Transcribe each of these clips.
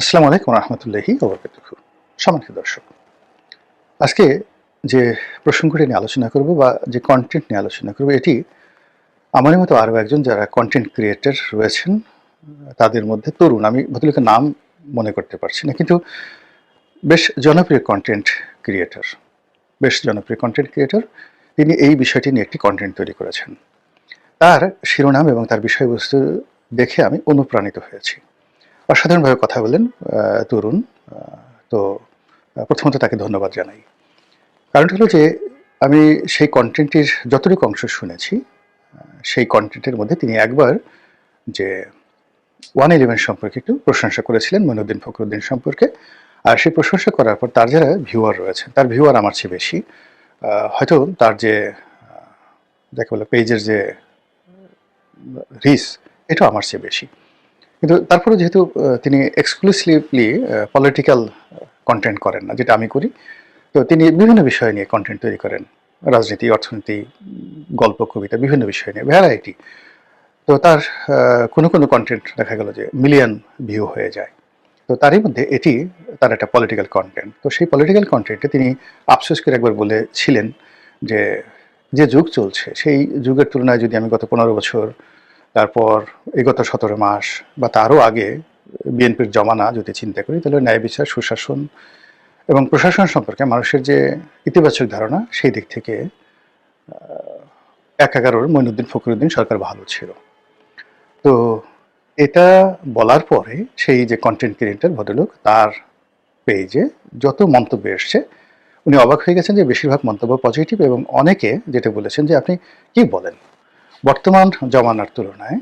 আসসালামু আলাইকুম রহমতুল্লাহি ওবরকাতুহু সম্মানিত দর্শক, আজকে যে প্রসঙ্গটি নিয়ে আলোচনা করব বা যে কন্টেন্ট নিয়ে আলোচনা করব, এটি আমার মতো আরও একজন যারা কন্টেন্ট ক্রিয়েটর রয়েছেন, তাদের মধ্যে তরুণ, আমি ভদ্রলোকের নাম মনে করতে পারছি না, কিন্তু বেশ জনপ্রিয় কন্টেন্ট ক্রিয়েটর বেশ জনপ্রিয় কন্টেন্ট ক্রিয়েটর তিনি এই বিষয়টি নিয়ে একটি কন্টেন্ট তৈরি করেছেন। তার শিরোনাম এবং তার বিষয়বস্তু দেখে আমি অনুপ্রাণিত হয়েছি। অসাধারণভাবে কথা বলেন তরুণ। তো প্রথমত তাকে ধন্যবাদ জানাই। কারণটা হলো যে, আমি সেই কন্টেন্টের যতটুকু অংশ শুনেছি সেই কন্টেন্টের মধ্যে তিনি একবার যে ওয়ান ইলেভেন সম্পর্কে একটু প্রশংসা করেছিলেন, মইনুদ্দিন ফখরুদ্দিন সম্পর্কে। আর সেই প্রশংসা করার পর তার যারা ভিউয়ার রয়েছেন, তার ভিউয়ার আমার চেয়ে বেশি। হয়তো তার যে যাকে বলে পেজের যে, রিস, এটাও আমার চেয়ে বেশি। কিন্তু তারপরে যেহেতু তিনি এক্সক্লুসিভলি পলিটিক্যাল কন্টেন্ট করেন না, যেটা আমি করি, তো তিনি বিভিন্ন বিষয় নিয়ে কন্টেন্ট তৈরি করেন। রাজনীতি, অর্থনীতি, গল্প, কবিতা, বিভিন্ন বিষয় নিয়ে ভ্যারাইটি তো তার কোনো কোনো কন্টেন্ট দেখা গেল যে মিলিয়ন ভিউ হয়ে যায়। তো তারই মধ্যে এটি তার একটা পলিটিক্যাল কন্টেন্ট তো সেই পলিটিক্যাল কন্টেন্টে তিনি আফসোস করে একবার বলেছিলেন যে যে যুগ চলছে, সেই যুগের তুলনায় যদি আমি গত পনেরো বছর তারপর এই গত সতেরো মাস বা তারও আগে বিএনপির জমানা যদি চিন্তা করি, তাহলে ন্যায় বিচার, সুশাসন এবং প্রশাসন সম্পর্কে মানুষের যে ইতিবাচক ধারণা, সেই দিক থেকে এক এগারোর মইনুদ্দিন ফখরুদ্দিন সরকার ভালো ছিল। তো এটা বলার পরে সেই যে কন্টেন্ট ক্রিয়েটার ভদ্রলোক, তার পেজে যত মন্তব্য এসছে, উনি অবাক হয়ে গেছেন যে বেশিরভাগ মন্তব্য পজিটিভ এবং অনেকে যেটা বলেছেন যে আপনি কি বলেন? বর্তমান জমানার তুলনায়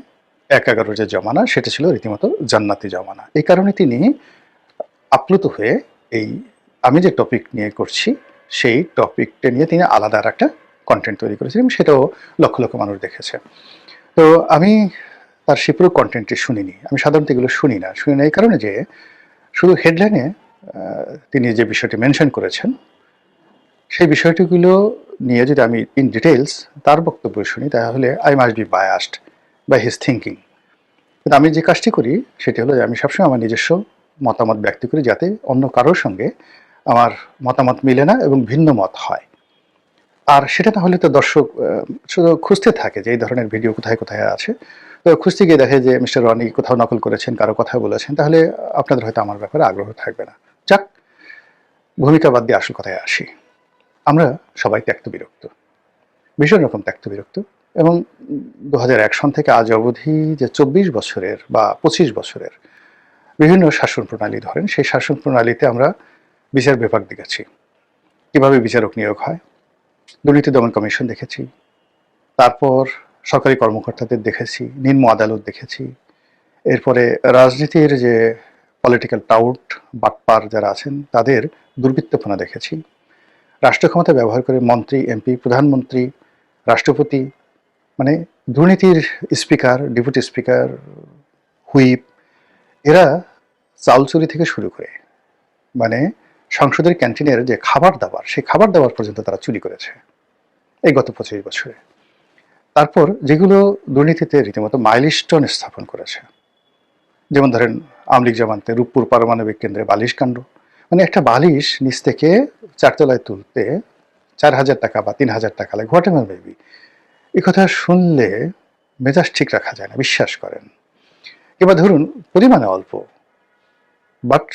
এক এগারো যে জমানা, সেটা ছিল রীতিমতো জান্নাতি জমানা। এই কারণে তিনি আপ্লুত হয়ে এই, আমি যে টপিক নিয়ে করছি, সেই টপিকটা নিয়ে তিনি আলাদা আর একটা কন্টেন্ট তৈরি করেছিলেন সেটাও লক্ষ লক্ষ মানুষ দেখেছে। তো আমি তার সে পুরো কন্টেন্টটি শুনিনি। আমি সাধারণত এগুলো শুনি না। শুনি না এই কারণে যে শুধু হেডলাইনে তিনি যে বিষয়টি মেনশন করেছেন সেই বিষয়টিগুলো নিয়ে যদি আমি ইন ডিটেলস তার বক্তব্য শুনি, তাহলে I must be biased by his thinking কিন্তু আমি যে কাজটি করি, সেটি হলো আমি সবসময় আমার নিজস্ব মতামত ব্যক্ত করি যাতে অন্য কারোর সঙ্গে আমার মতামত মিলে না এবং ভিন্ন মত হয়। আর সেটা না হলে তো দর্শক শুধু খুঁজতে থাকে যে এই ধরনের ভিডিও কোথায় কোথায় আছে। তো খুঁজতে গিয়ে দেখে যে মিস্টার রনি কোথাও নকল করেছেন, কারও কথা বলেছেন, তাহলে আপনাদের হয়তো আমার ব্যাপারে আগ্রহ থাকবে না। যাক, ভূমিকা বাদ দিয়ে আসল কথায় আসি। আমরা সবাই ত্যক্ত বিরক্ত ভীষণ রকম ত্যক্ত বিরক্ত এবং দু সন থেকে আজ অবধি যে চব্বিশ বছরের বা পঁচিশ বছরের বিভিন্ন শাসন প্রণালী ধরেন, সেই শাসন প্রণালীতে আমরা বিচার বিভাগ দেখেছি। কীভাবে বিচারক নিয়োগ হয়, দুর্নীতি দমন কমিশন দেখেছি, তারপর সরকারি কর্মকর্তাদের দেখেছি, নিম্ন আদালত দেখেছি, এরপরে রাজনীতির যে পলিটিক্যাল টাউট বাটপার যারা আছেন, তাদের দুর্বৃত্তপনা দেখেছি। রাষ্ট্র ক্ষমতা ব্যবহার করে মন্ত্রী, এমপি, প্রধানমন্ত্রী, রাষ্ট্রপতি মানে দুর্নীতির স্পিকার, ডেপুটি স্পিকার, হুইপ, এরা চাল চুরি থেকে শুরু করে মানে সংসদের ক্যান্টিনের যে খাবার দাবার, সেই খাবার দাবার পর্যন্ত তারা চুরি করেছে এই গত পঁচিশ বছরে। তারপর যেগুলো দুর্নীতিতে রীতিমতো মাইলস্টোন স্থাপন করেছে, যেমন ধরেন আমলিক জামানতে রূপপুর পারমাণবিক কেন্দ্রে বালিশ কাণ্ড মানে একটা বালিশ নিচ থেকে চারতলায় তুলতে চার হাজার টাকা বা তিন হাজার টাকা লাগে হোয়াট এভার মেবি এই কথা শুনলে মেজাজ ঠিক রাখা যায় না, বিশ্বাস করেন। এবার ধরুন, পরিমাণে অল্প বাট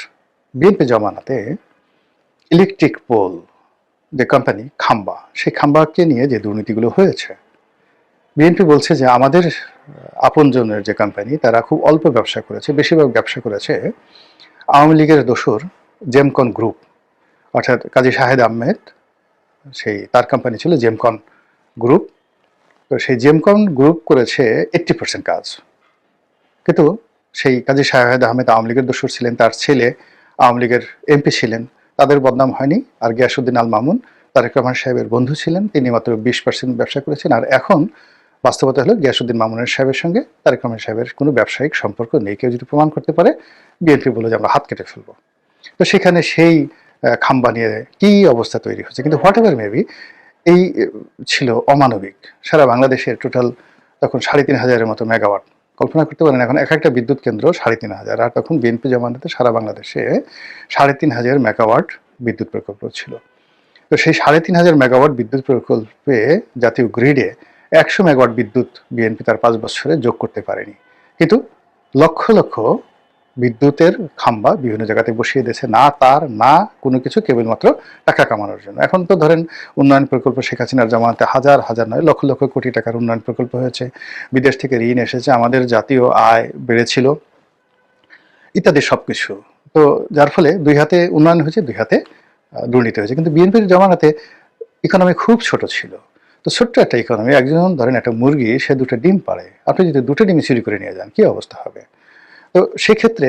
বিএনপি জমানাতে ইলেকট্রিক পোল যে কোম্পানি খাম্বা, সেই খাম্বাকে নিয়ে যে দুর্নীতিগুলো হয়েছে বিএনপি বলছে যে আমাদের আপনজনের যে কোম্পানি তারা খুব অল্প ব্যবসা করেছে, বেশিরভাগ ব্যবসা করেছে, আওয়ামী লীগের দোসর জেমকন গ্রুপ অর্থাৎ কাজী শাহেদ আহমেদ, সেই, তার কোম্পানি ছিল জেমকন গ্রুপ তো সেই জেমকন গ্রুপ করেছে এইট্টি পার্সেন্ট কাজ। কিন্তু সেই কাজী শাহেদ আহমেদ আওয়ামী লীগের দোসর ছিলেন, তার ছেলে আওয়ামী লীগের এমপি ছিলেন। তাদের বদনাম হয়নি। আর গিয়াসুদ্দিন আল মামুন, তারেক রহমান সাহেবের বন্ধু ছিলেন। তিনি মাত্র বিশ পার্সেন্ট ব্যবসা করেছেন। আর এখন বাস্তবতা হলো গিয়াসুদ্দিন মামুনের সাহেবের সঙ্গে তারেক রহমান সাহেবের কোনো ব্যবসায়িক সম্পর্ক নেই। কেউ যদি প্রমাণ করতে পারে, বিএনপি বলে যে আমরা হাত কেটে ফেলব। তো সেখানে সেই খাম্বা নিয়ে কি অবস্থা তৈরি হচ্ছে কিন্তু হোয়াট এভার মেবি এই ছিল অমানবিক। সারা বাংলাদেশের টোটাল তখন সাড়ে তিন হাজারের মতো মেগাওয়াট কল্পনা করতে পারেন, এখন এক একটা বিদ্যুৎ কেন্দ্র সাড়ে তিন হাজার। আর তখন বিএনপি জমানাতে সারা বাংলাদেশে সাড়ে তিন হাজার মেগাওয়াট বিদ্যুৎ প্রকল্প ছিল। তো সেই সাড়ে তিন হাজার মেগাওয়াট বিদ্যুৎ প্রকল্পে জাতীয় গ্রিডে একশো মেগাওয়াট বিদ্যুৎ বিএনপি তার পাঁচ বছরে যোগ করতে পারেনি। কিন্তু লক্ষ লক্ষ বিদ্যুতের খাম্বা বিভিন্ন জায়গাতে বসিয়ে দিয়েছে। না তার, না কোনো কিছু, কেবলমাত্র টাকা কামানোর জন্য। এখন তো ধরেন উন্নয়ন প্রকল্প শেখ হাসিনার জামানাতে হাজার হাজার নয়, লক্ষ লক্ষ কোটি টাকার উন্নয়ন প্রকল্প হয়েছে। বিদেশ থেকে ঋণ এসেছে, আমাদের জাতীয় আয় বেড়েছিল, ইত্যাদি সব কিছু তো যার ফলে দুই হাতে উন্নয়ন হয়েছে, দুই হাতে দুর্নীতি হয়েছে। কিন্তু বিএনপির জমানাতে ইকোনমি খুব ছোট ছিল। তো ছোট্ট একটা ইকোনমি একজন ধরেন একটা মুরগি, সে দুটো ডিম পারে আপনি যদি দুটো ডিম চুরি করে নিয়ে যান, কি অবস্থা হবে? তো সেক্ষেত্রে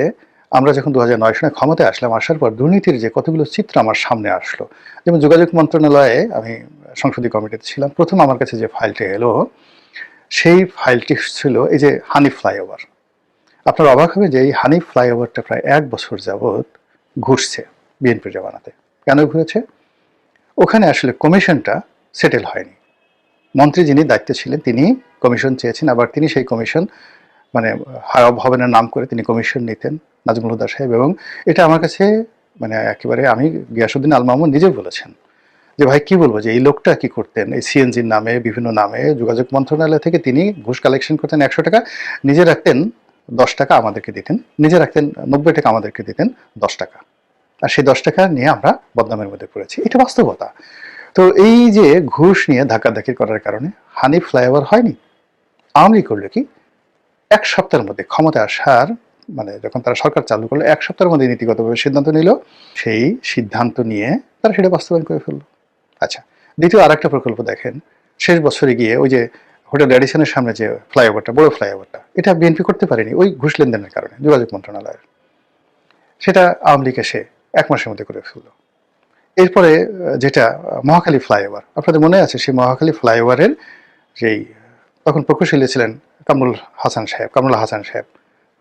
আমরা যখন দু হাজার নয় সনে ক্ষমতায় আসলাম, আসার পর দুর্নীতির যে কতগুলো চিত্র আমার সামনে আসলো, যেমন যোগাযোগ মন্ত্রণালয়ে আমি সংসদীয় কমিটিতে ছিলাম, প্রথম আমার কাছে যে ফাইলটি এলো, সেই ফাইলটি ছিল এই যে হানি ফ্লাইওভার। আপনার অবাক হবে যে এই হানি ফ্লাইওভারটা প্রায় এক বছর যাবৎ ঘুরছে বিএনপির জমানাতে। কেন ঘুরেছে? ওখানে আসলে কমিশনটা সেটেল হয়নি। মন্ত্রী যিনি দায়িত্বে ছিলেন, তিনি কমিশন চেয়েছেন, আবার তিনি সেই কমিশন মানে ভবনের নাম করে তিনি কমিশন নিতেন নাজমুল হুদা সাহেব এবং এটা আমার কাছে মানে একেবারে আমি গিয়াসুদ্দিন আল মামুন নিজে বলেছেন যে, ভাই, কি বলব যে, এই লোকটা কি করতেন? এই সিএনজির নামে, বিভিন্ন নামে যোগাযোগ মন্ত্রণালয় থেকে তিনি ঘুষ কালেকশন করতেন, একশো টাকা নিজে রাখতেন, দশ টাকা আমাদেরকে দিতেন, নিজে রাখতেন, নব্বই টাকা আমাদেরকে দিতেন, দশ টাকা। আর সেই দশ টাকা নিয়ে আমরা বদনামের মধ্যে পড়েছি। এটা বাস্তবতা। তো এই যে ঘুষ নিয়ে ধাক্কাধাক্কি করার কারণে হানি ফ্লাইওভার হয়নি? আওয়ামী করল কি? এক সপ্তাহের মধ্যে ক্ষমতায় আসার মানে যখন তারা সরকার চালু করল, এক সপ্তাহের মধ্যে নীতিগতভাবে সিদ্ধান্ত নিল, সেই সিদ্ধান্ত নিয়ে তারা সেটা বাস্তবায়ন করে ফেলল। আচ্ছা দ্বিতীয় আর একটা প্রকল্প দেখেন, শেষ বছরে গিয়ে ওই যে হোটেল রেডিসনের সামনে যে ফ্লাইওভারটা, বড় ফ্লাইওভারটা, এটা বিএনপি করতে পারেনি ওই ঘুষ লেনদেনের কারণে, যোগাযোগ মন্ত্রণালয়ের। সেটা আওয়ামী লীগ এসে এক মাসের মধ্যে করে ফেলল। এরপরে যেটা মহাখালী ফ্লাইওভার, আপনাদের মনে আছে সেই মহাখালী ফ্লাইওভারের যেই, তখন প্রকৌশলী ছিলেন কামরুল হাসান সাহেব, কামরুল হাসান সাহেব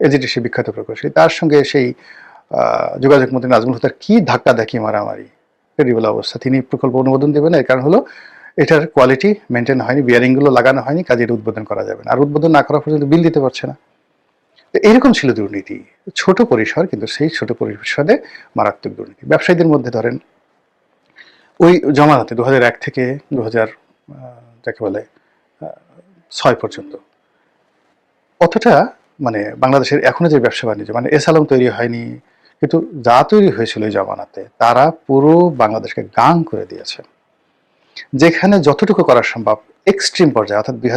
এজিটিসি বিখ্যাত প্রকৌশলী, তার সঙ্গে সেই যোগাযোগ মন্ত্রী নাজমুল হুদার কি ধাক্কা দেখি মারামারি পেরিবল অবস্থা। তিনি প্রকল্প অনুমোদন দেবেন, এর কারণ হলো এটার কোয়ালিটি মেনটেন হয়নি বিয়ারিংগুলো লাগানো হয়নি কাজে এটা উদ্বোধন করা যাবে না। আর উদ্বোধন না করা পর্যন্ত বিল দিতে পারছে না। এরকম ছিল দুর্নীতি। ছোট পরিসর, কিন্তু সেই ছোট পরিসরে মারাত্মক দুর্নীতি। ব্যবসায়ীদের মধ্যে ধরেন, ওই জমানাতে দু থেকে দু হাজার যাকে বলে ছয় পর্যন্ত অতটা মানে বাংলাদেশের এখনও যে ব্যবসা বাণিজ্য মানে এসালম তৈরি হয়নি, কিন্তু যা তৈরি হয়েছিল ওই জমানাতে, তারা পুরো বাংলাদেশকে গাং করে দিয়েছে। যেখানে যতটুকু করা সম্ভব এক্সট্রিম পর্যায়ে, অর্থাৎ দুই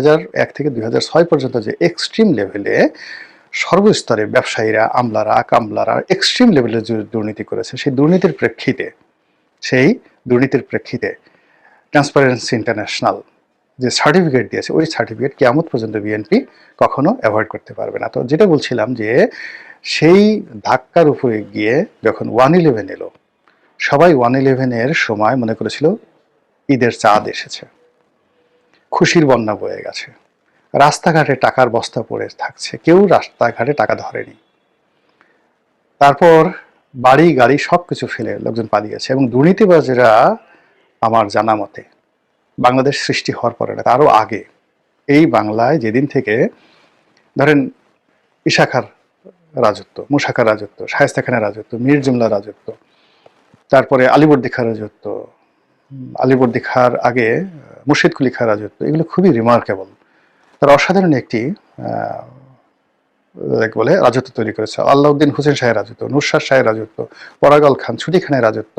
এক থেকে দুই পর্যন্ত যে এক্সট্রিম লেভেলে সর্বস্তরে ব্যবসায়ীরা, আমলারা, কামলারা এক্সট্রিম লেভেলে যে দুর্নীতি করেছে, সেই দুর্নীতির প্রেক্ষিতে, সেই দুর্নীতির প্রেক্ষিতে ট্রান্সপারেন্সি ইন্টারন্যাশনাল যে সার্টিফিকেট দিয়েছে, ওই সার্টিফিকেট কেমন পর্যন্ত বিএনপি কখনো অ্যাভয়েড করতে পারবে না। তো যেটা বলছিলাম যে, সেই ধাক্কার উপরে গিয়ে যখন ওয়ান ইলেভেন এলো, সবাই ওয়ান ইলেভেনের সময় মনে করেছিল ঈদের চাঁদ এসেছে। খুশির বন্যা বয়ে গেছে। রাস্তাঘাটে টাকার বস্তা পড়ে থাকছে, কেউ রাস্তাঘাটে টাকা ধরেনি। তারপর বাড়ি, গাড়ি সব কিছু ফেলে লোকজন পালিয়েছে এবং দুর্নীতিবাজেরা আমার জানা মতে বাংলাদেশ সৃষ্টি হওয়ার পরে না তারও আগে। এই বাংলায় যেদিন থেকে ধরেন ইশাখার রাজত্ব, মুশাখার রাজত্ব, শায়েস্তা খানের রাজত্ব, মীর জুমলা রাজত্ব, তারপরে আলিবর্দি খার রাজত্ব আলিবর্দি খার আগে, মুর্শিদ কুলি খার রাজত্ব, এগুলো খুবই রিমার্কেবল তার অসাধারণ একটি বলে রাজত্ব তৈরি করেছে। আল্লাউদ্দিন হুসেন শাহের রাজত্ব, নুরশাদ শাহের রাজত্ব পরাগল খান ছুটি খানের রাজত্ব,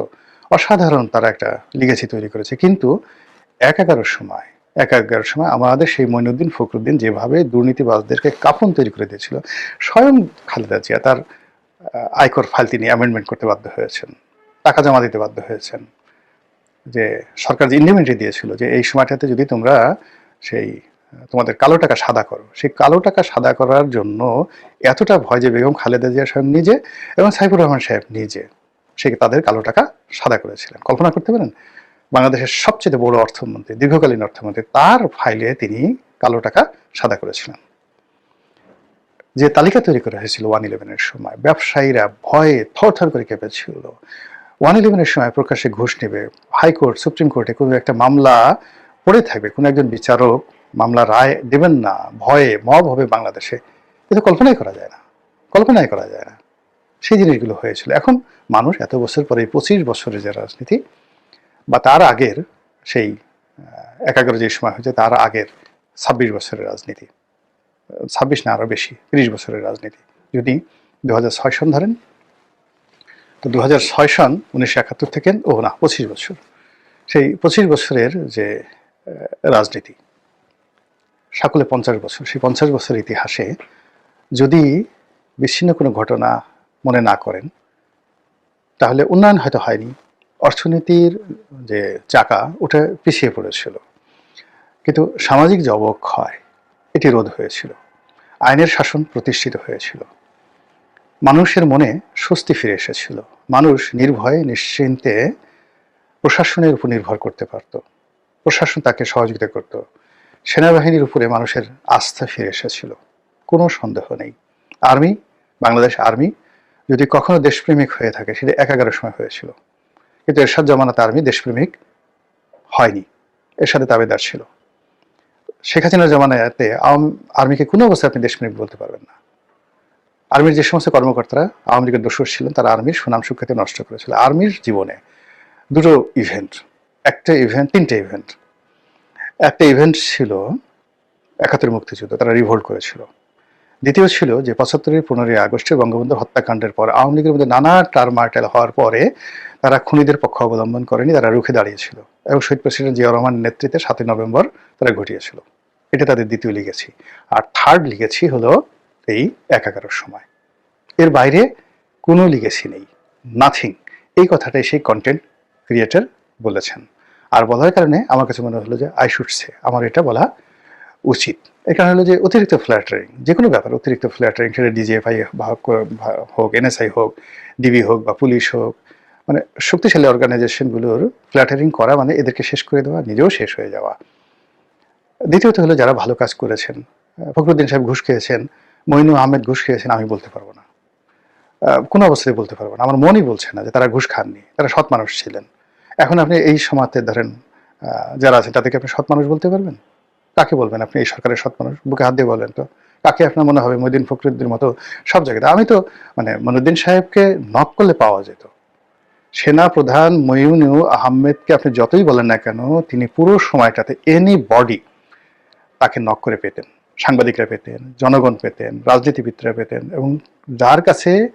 অসাধারণ তারা একটা লিগেসি তৈরি করেছে। কিন্তু এক সময় এক সময় আমাদের সেই মইনুদ্দিন ফখরুদ্দিন যেভাবে দুর্নীতিবাজদেরকে কাপন তৈরি করে দিয়েছিল, স্বয়ং খালেদা জিয়া তার আয়কর ফাইল তিনি অ্যামেন্ডমেন্ট করতে বাধ্য হয়েছেন, টাকা জমা দিতে বাধ্য হয়েছেন, যে সরকার যে ইন্ডিমেন্টারি দিয়েছিল যে এই সময়টাতে যদি তোমরা সেই, তোমাদের কালো টাকা সাদা করো, সেই কালো টাকা সাদা করার জন্য এতটা ভয় যে বেগম খালেদা জিয়া স্বয়ং নিজে এবং সাইফুর রহমান সাহেব নিজে, সে তাদের কালো টাকা সাদা করেছিলেন। কল্পনা করতে পারেন? বাংলাদেশের সবচেয়ে বড় অর্থমন্ত্রী, দীর্ঘকালীন অর্থমন্ত্রী, তার ফাইলে তিনি কালো টাকা সাদা করেছিলেন। যে তালিকা তৈরি করা হয়েছিল ওয়ান ইলেভেনের সময়, ব্যবসায়ীরা ভয়ে থরথর করে কেঁপেছিল। ওয়ান ইলেভেনের সময় প্রকাশ্যে ঘুষ নেবে, হাইকোর্ট, সুপ্রিম কোর্টে কোনো একটা মামলা পড়ে থাকবে, কোনো একজন বিচারক মামলা রায় দেবেন না, ভয়ে মব হবে বাংলাদেশে। এটা কল্পনাই করা যায় না, কল্পনাই করা যায় না। সেই জিনিসগুলো হয়েছিল। এখন মানুষ এত বছর পরে, পঁচিশ বছরের যে রাজনীতি বা তার আগের সেই একাগ্র যে সময় হয়েছে, তার আগের ছাব্বিশ বছরের রাজনীতি। ছাব্বিশ না আরও বেশি, তিরিশ বছরের রাজনীতি। যদি দু হাজার ছয় সন ধরেন, তো দু হাজার ছয় সন উনিশশো একাত্তর থেকে ও না, পঁচিশ বছর। সেই পঁচিশ বছরের যে রাজনীতি, সকলে পঞ্চাশ বছর, সেই পঞ্চাশ বছরের ইতিহাসে যদি বিচ্ছিন্ন কোনো ঘটনা মনে না করেন, তাহলে উন্নয়ন হয়তো হয়নি। অর্থনীতির যে চাকা, ওটা পিছিয়ে পড়েছিল। কিন্তু সামাজিক যে অবক্ষয়, এটি রোধ হয়েছিল। আইনের শাসন প্রতিষ্ঠিত হয়েছিল। মানুষের মনে স্বস্তি ফিরে এসেছিল। মানুষ নির্ভয়ে, নিশ্চিন্তে প্রশাসনের উপর নির্ভর করতে পারত। প্রশাসন তাকে সহযোগিতা করত। সেনাবাহিনীর উপরে মানুষের আস্থা ফিরে এসেছিল। কোনো সন্দেহ নেই। আর্মি, বাংলাদেশ আর্মি যদি কখনো দেশপ্রেমিক হয়ে থাকে, সেটা একাগারের সময় হয়েছিল। কিন্তু এরশাদ জামানাত আর্মি দেশপ্রেমিক হয়নি। এর সাথে দাবিদার ছিল। শেখ হাসিনার জামানাতে আওয়াম- আর্মিকে কোনো অবস্থায় আপনি দেশপ্রেমিক বলতে পারবেন না। আর্মির যে সমস্ত কর্মকর্তারা আওয়ামী লীগের দোষর ছিলেন, তারা আর্মির সুনাম সুখ্যাতি নষ্ট করেছিল। আর্মির জীবনে দুটো ইভেন্ট একটা ইভেন্ট তিনটে ইভেন্ট একটা ইভেন্ট ছিল একাত্তর মুক্তিযুদ্ধ, তারা রিভোল্ট করেছিল। দ্বিতীয় ছিল যে পঁচাত্তরের পনেরোই আগস্টে বঙ্গবন্ধু হত্যাকাণ্ডের পর আওয়ামী লীগের মধ্যে নানা টার্মার্টেল হওয়ার পরে তারা খুনিদের পক্ষ অবলম্বন করেনি, তারা রুখে দাঁড়িয়েছিল এবং শহীদ প্রেসিডেন্ট জিয়া রহমানের নেতৃত্বে সাতই নভেম্বর তারা ঘটিয়েছিল। এটা তাদের দ্বিতীয় লিখেছি। আর থার্ড লিখেছি হলো এই একাগারোর সময়। এর বাইরে কোনো লিগেসি নেই। নাথিং এই কথাটাই সেই কন্টেন্ট ক্রিয়েটার বলেছেন। আর বলার কারণে আমার কাছে মনে হলো যে আই শুটছে। আমার এটা বলা উচিত। এই কারণে হলো যে অতিরিক্ত ফ্ল্যাটারিং যে কোনো ব্যাপার, অতিরিক্ত ফ্ল্যাটারিং সেটা ডিজিএফআই হোক এনএসআই হোক ডিবি হোক বা পুলিশ হোক মানে শক্তিশালী অর্গানাইজেশনগুলোর ফ্ল্যাটারিং করা মানে এদেরকে শেষ করে দেওয়া, নিজেও শেষ হয়ে যাওয়া। দ্বিতীয়ত হলো যারা ভালো কাজ করেছেন ফখরুদ্দিন সাহেব ঘুষ খেয়েছেন, মইনু আহমেদ ঘুষ খেয়েছেন, আমি বলতে পারব না। কোনো অবস্থায় বলতে পারব না। আমার মনই বলছে না যে তারা ঘুষ খাননি, তারা সৎ মানুষ ছিলেন। এখন আপনি এই সমাজে ধরেন যারা আছেন, তাদেরকে আপনি সৎ মানুষ বলতে পারবেন? কাকে বলবেন আপনি? এই সরকারের সৎ মানুষ? বুকে হাত দিয়ে বলেন তো। কাকে আপনার মনে হবে? মদিন ফখরুদ্দিন মতো সব জায়গাতে। আমি তো মানে মনুদ্দিন সাহেবকে নক করলে পাওয়া যেত। সেনা প্রধান মইনুু আহমেদকে আপনি যতই বলেন না কেন, তিনি পুরো সময়টাতে এনি বডি তাকে নক করে পেতেন। সাংবাদিকরা পেতেন, জনগণ পেতেন, রাজনীতিবিদরা পেতেন এবং যার কাছে,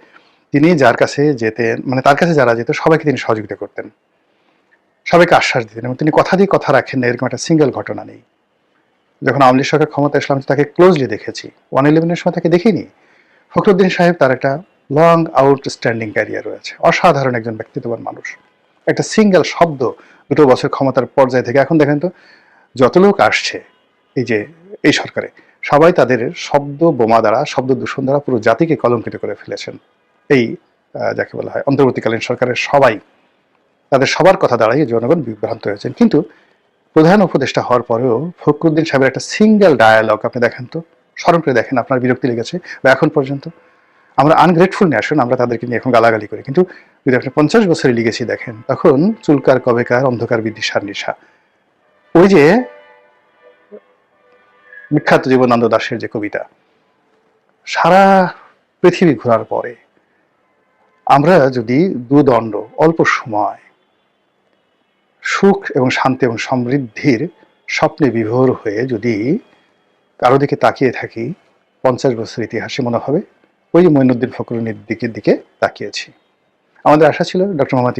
তিনি যার কাছে যেতেন মানে তার কাছে যারা যেত, সবাইকে তিনি সহযোগিতা করতেন। সবাইকে আশ্বাস দিতেন এবং তিনি কথা দিয়ে কথা রাখেন এরকম একটা সিঙ্গেল ঘটনা নেই। যখন আওয়ামী লীগ সরকার ক্ষমতা আসলাম তাকে ক্লোজলি দেখেছি। ওয়ান ইলেভেনের সময় তাকে দেখিনি। ফখরুদ্দিন সাহেব তার একটা লং আউটস্ট্যান্ডিং ক্যারিয়ার রয়েছে। অসাধারণ একজন ব্যক্তিত্ববান মানুষ। একটা সিঙ্গেল শব্দ দুটো বছর ক্ষমতার পর্যায়ে থেকে এখন দেখেন তো, যত লোক আসছে এই যে, এই সরকারে, সবাই তাদের শব্দ বোমা দ্বারা, শব্দ দূষণ দ্বারা পুরো জাতিকে কলঙ্কিত করে ফেলেছেন। এই যাকে বলা হয়, অন্তর্বর্তীকালীন সরকারের সবাই, তাদের সবার কথা দাঁড়াই জনগণ বিভ্রান্ত হয়েছেন। কিন্তু প্রধান উপদেষ্টা হওয়ার পরেও ফখরুদ্দিন সাহেবের একটা সিঙ্গেল ডায়ালগ আপনি দেখেন তো, স্মরণ করে দেখেন আপনার বিরক্তি লেগেছে বা এখন পর্যন্ত। আমরা আনগ্রেটফুল নেশন আমরা তাদেরকে নিয়ে এখন গালাগালি করি। কিন্তু যদি আপনি পঞ্চাশ বছরে লিগেছি দেখেন, তখন চুলকার, কবেকার, অন্ধকার, বিদ্বিষার, নিশা। ওই যে বিখ্যাত জীবনানন্দ দাশের যে কবিতা, সারা পৃথিবী ঘোরার পরে আমরা যদি দুদণ্ড, অল্প সময় সুখ এবং শান্তি এবং সমৃদ্ধির স্বপ্নে বিভোর হয়ে যদি কারও দিকে তাকিয়ে থাকি, পঞ্চাশ বছর ইতিহাসে মনে হবে, ওই যে মঈনুদ্দিন দিকে দিকে তাকিয়েছি। আমাদের আশা ছিল ডক্টর মোহাম্মদ